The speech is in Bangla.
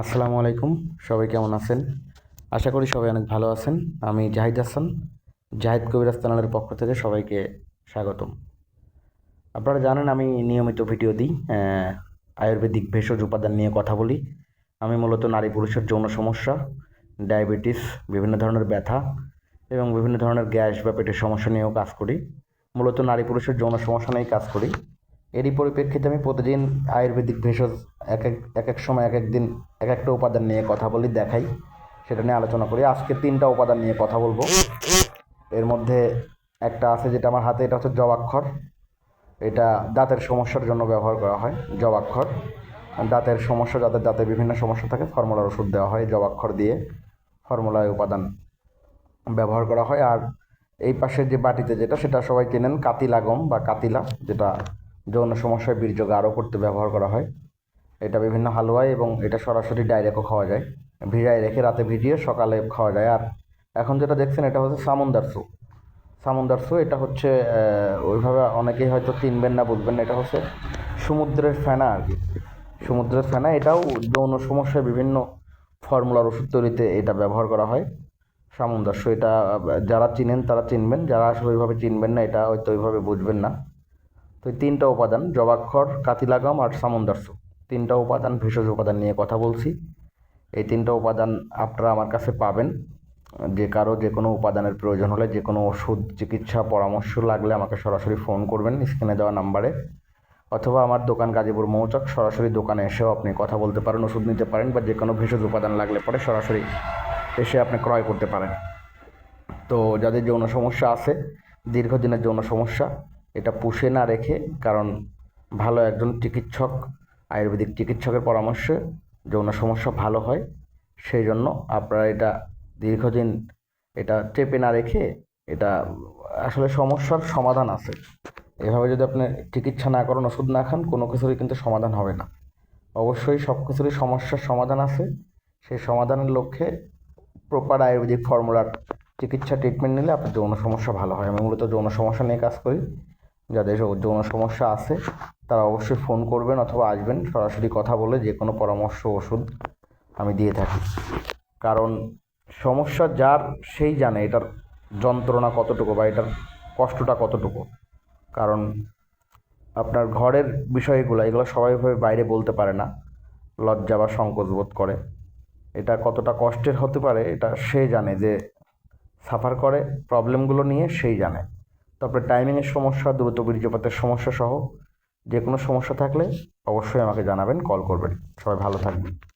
আসসালামু আলাইকুম, সবাই কেমন আছেন? আশা করি সবাই অনেক ভালো আছেন। আমি জাহিদ হাসান, জাহিদ কবিরাজ চ্যানেলের পক্ষ থেকে সবাইকে স্বাগতম। আপনারা জানেন আমি নিয়মিত ভিডিও দিই আয়ুর্বেদিক ভেষজ উপাদান নিয়ে কথা বলি। আমি মূলত নারী পুরুষের যৌন সমস্যা, ডায়াবেটিস, বিভিন্ন ধরনের ব্যথা এবং বিভিন্ন ধরনের গ্যাস বা পেটের সমস্যা নিয়েও কাজ করি। মূলত নারী পুরুষের যৌন সমস্যা নিয়েই কাজ করি। এরই পরিপ্রেক্ষিতে আমি প্রতিদিন আয়ুর্বেদিক ভেষজ এক এক এক এক সময় এক এক দিন এক একটা উপাদান নিয়ে কথা বলি, দেখাই, সেটা নিয়ে আলোচনা করি। আজকে তিনটা উপাদান নিয়ে কথা বলব। এর মধ্যে একটা আছে যেটা আমার হাতে, এটা হচ্ছে জবাক্ষর। এটা দাঁতের সমস্যার জন্য ব্যবহার করা হয়, জবাক্ষর। দাঁতের সমস্যা, যাদের দাঁতে বিভিন্ন সমস্যা থাকে, ফর্মুলার ওষুধ দেওয়া হয় জবাক্ষর দিয়ে, ফর্মুলায় উপাদান ব্যবহার করা হয়। আর এই পাশের যে বাটিতে যেটা, সেটা সবাই চেনেন কাতিলা গম বা কাতিলা, যেটা যৌন সমস্যায় বীর্য গাঢ় করতে ব্যবহার করা হয়। এটা বিভিন্ন হালুয়ায় এবং এটা সরাসরি ডাইরেক্টও খাওয়া যায়। ভিজায় রেখে রাতে ভিজিয়ে সকালে খাওয়া যায়। আর এখন যেটা দেখছেন, এটা হচ্ছে সামুন্দার স্যুপ। সামুন্দার স্যুপ, এটা হচ্ছে ওইভাবে অনেকেই হয়তো চিনবেন না, বুঝবেন না। এটা হচ্ছে সমুদ্রের ফেনা আর কি। সমুদ্রের ফেনা, এটাও যৌন সমস্যায় বিভিন্ন ফর্মুলার ওষুধ তৈরিতে এটা ব্যবহার করা হয়। সামঞ্জস্য এটা যারা চিনেন তারা চিনবেন। যারা আসলে ওইভাবে চিনবেন না, এটা হয়তো ওইভাবে বুঝবেন না। তো এই তিনটা উপাদান, জবাক্ষর, কাতিলাগাম আর সামঞ্জস্য তিনটা উপাদান, ভেষজ উপাদান নিয়ে কথা বলছি। এই তিনটা উপাদান আপনারা আমার কাছে পাবেন। যে কারও যে কোনো উপাদানের প্রয়োজন হলে যে কোনো ওষুধ, চিকিৎসা, পরামর্শ লাগলে আমাকে সরাসরি ফোন করবেন স্ক্রিনে দেওয়া নাম্বারে। অথবা আমার দোকান গাজীপুর মৌচক, সরাসরি দোকানে এসেও আপনি কথা বলতে পারেন, ওষুধ নিতে পারেন বা যে কোনো ভেষজ উপাদান লাগলে পরে সরাসরি এসে আপনি ক্রয় করতে পারেন। তো যাদের যৌন সমস্যা আছে, দীর্ঘদিনের যৌন সমস্যা, এটা পুষে না রেখে, কারণ ভালো একজন চিকিৎসক আয়ুর্বেদিক চিকিৎসকের পরামর্শে যৌন সমস্যা ভালো হয়, সেই জন্য আপনারা এটা দীর্ঘদিন এটা চেপে না রেখে এটা আসলে সমস্যার সমাধান আছে। এভাবে যদি আপনি চিকিৎসা না করেন, ওষুধ না খান, কোনো কিছুরই কিন্তু সমাধান হবে না। অবশ্যই সব কিছুরই সমস্যার সমাধান আছে। সেই সমাধানের লক্ষ্যে প্রপার আয়ুর্বেদিক ফর্মুলার চিকিৎসা ট্রিটমেন্ট নিলে আপনার যৌন সমস্যা ভালো হয়। আমি মূলত যৌন সমস্যা নিয়ে কাজ করি। যাদের যৌন সমস্যা আছে তারা অবশ্যই ফোন করবেন অথবা আসবেন, সরাসরি কথা বলে যে কোনো পরামর্শ, ওষুধ আমি দিয়ে থাকি। কারণ সমস্যা যার সেই জানে এটার যন্ত্রণা কতটুকু বা এটার কষ্টটা কতটুকু। কারণ আপনার ঘরের বিষয়গুলো, এগুলো সবাইভাবে বাইরে বলতে পারে না, লজ্জা বা সংকোচ বোধ করে। এটা কতটা কষ্টের হতে পারে, এটা সে জানে যে সাফার করে প্রবলেমগুলো নিয়ে সেই জানে। তারপরে টাইমিংয়ের সমস্যা, দ্রুত বীর্যপাতের সমস্যা সহ যে কোনো সমস্যা থাকলে অবশ্যই আমাকে জানাবেন কল করবেন। সবাই ভালো থাকবেন।